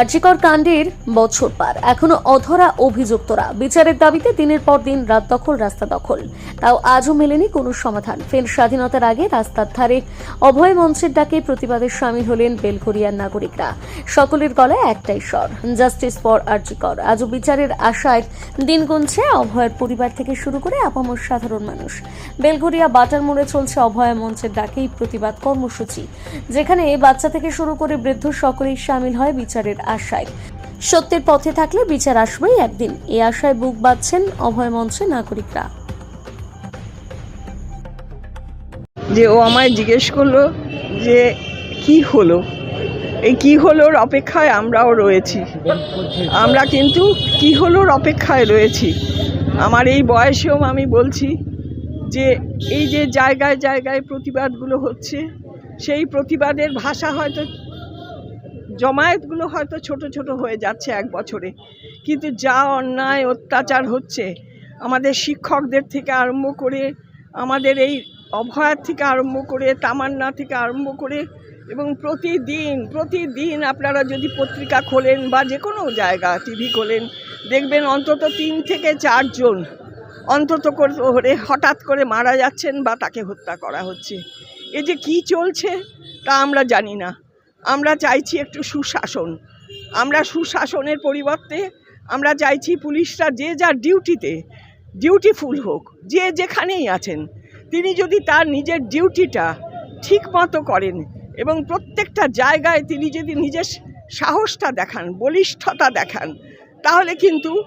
আর্যিকর কাণ্ডের বছর পার এখনও অধরা অভিযুক্তরা। বিচারের দাবিতে দিনের পর দিন রাত দখল, রাস্তা দখল। তাও আজও মেলেনি কোনো সমাধান। ফের স্বাধীনতার আগে রাস্তার ধারে অভয় মঞ্চের ডাকে প্রতিবাদে সামিল হলেন বেলঘরিয়ার নাগরিকরা। সকলের গলায় একটাই স্বর, জাস্টিস ফর আর্যিকর আজও বিচারের আশায় দিন গুনছে অভয়ের পরিবার থেকে শুরু করে আপামর সাধারণ মানুষ। বেলঘরিয়া বাটার মোড়ে চলছে অভয় মঞ্চের ডাকেই প্রতিবাদ কর্মসূচি, যেখানে বাচ্চা থেকে শুরু করে বৃদ্ধ সকলেই সামিল হয় বিচারের আশায়। সত্যের পথে থাকলে বিচার আসবেই একদিন। এই আশায় বুক বাঁধছেন অভয় মঞ্চের নাগরিকরা। যে ও আমায় জিজ্ঞেস করল যে, কি হলো? এই কি হলোর অপেক্ষায় আমরাও রয়েছি। আমরা কিন্তু কি হলোর অপেক্ষায় রয়েছি? আমার এই বয়সেও আমি বলছি যে, এই যে জায়গায় জায়গায় প্রতিবাদগুলো হচ্ছে, সেই প্রতিবাদের ভাষা হয়তো জমায়েতগুলো হয়তো ছোট ছোট হয়ে যাচ্ছে এক বছরে। কিন্তু যা অন্যায় অত্যাচার হচ্ছে, আমাদের শিক্ষকদের থেকে আরম্ভ করে, আমাদের এই অভয়ার থেকে আরম্ভ করে, তামান্না থেকে আরম্ভ করে এবং প্রতিদিন প্রতিদিন আপনারা যদি পত্রিকা খোলেন বা যে কোনো জায়গা টিভি খোলেন, দেখবেন অন্তত তিন থেকে চারজন অন্তত করে হঠাৎ করে মারা যাচ্ছেন বা তাকে হত্যা করা হচ্ছে। এ যে কি চলছে তা আমরা জানি না। আমরা চাইছি একটু সুশাসন। আমরা সুশাসনের পরিবর্তে আমরা চাইছি পুলিশরা যে যার ডিউটিতে, ডিউটিফুল হোক, যে যেখানেই আছেন, তিনি যদি তার নিজের ডিউটিটা ঠিক মতো করেন এবং প্রত্যেকটা জায়গায় তিনি যদি নিজের সাহসটা দেখান, বলিষ্ঠতা দেখান, তাহলে কিন্তু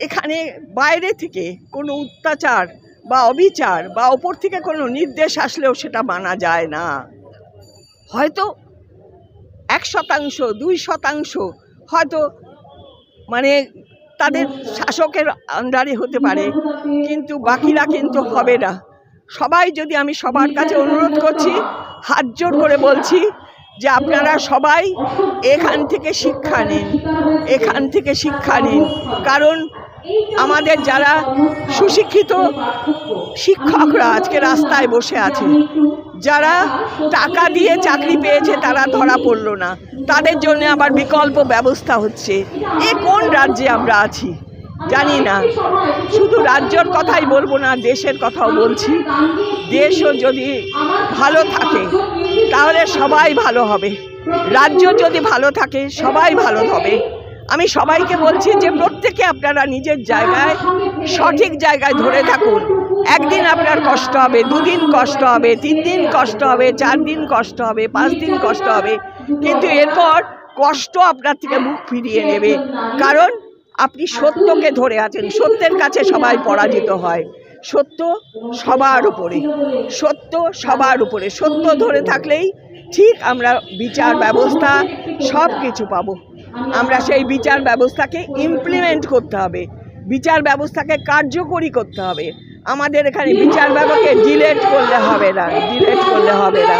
এখানে বাইরে থেকে কোনো অত্যাচার বা অবিচার বা ওপর থেকে কোনো নির্দেশ আসলেও সেটা মানা যায় না। হয়তো এক শতাংশ, দুই শতাংশ হয়তো মানে তাদের শাসকের আন্ডারে হতে পারে, কিন্তু বাকিরা কিন্তু হবে না। সবাই যদি আমি সবার কাছে অনুরোধ করছি, হাত জোর করে বলছি যে আপনারা সবাই এখান থেকে শিক্ষা নিন, এখান থেকে শিক্ষা নিন। কারণ আমাদের যারা সুশিক্ষিত শিক্ষকরা আজকে রাস্তায় বসে আছে, যারা টাকা দিয়ে চাকরি পেয়েছে তারা ধরা পড়ল না। তাদের জন্য আবার বিকল্প ব্যবস্থা হচ্ছে। এ কোন রাজ্যে আমরা আছি? জানি না। শুধু রাজ্যর কথাই বলব না, দেশের কথাও বলছি। দেশও যদি ভালো থাকে, তাহলে সবাই ভালো হবে। রাজ্য যদি ভালো থাকে, সবাই ভালো হবে। আমি সবাইকে বলছি যে প্রত্যেকে আপনারা নিজের জায়গায় সঠিক জায়গায় ধরে থাকুন। একদিন আপনার কষ্ট হবে, দুদিন কষ্ট হবে তিন দিন কষ্ট হবে চার দিন কষ্ট হবে পাঁচ দিন কষ্ট হবে। কিন্তু এরপর কষ্ট আপনার থেকে মুখ ফিরিয়ে নেবে। কারণ আপনি সত্যকে ধরে আছেন, সত্যের কাছে সবাই পরাজিত হয়। সত্য সবার উপরে, সত্য সবার উপরে। সত্য ধরে থাকলেই ঠিক আমরা বিচার, ব্যবস্থা সব কিছু পাবো। আমরা সেই বিচার ব্যবস্থাকে ইমপ্লিমেন্ট করতে হবে। বিচার ব্যবস্থাকে কার্যকরী করতে হবে। আমাদের এখানে বিচার ব্যবস্থাকে ডিলেট করলে হবে না ডিলেট করলে হবে না।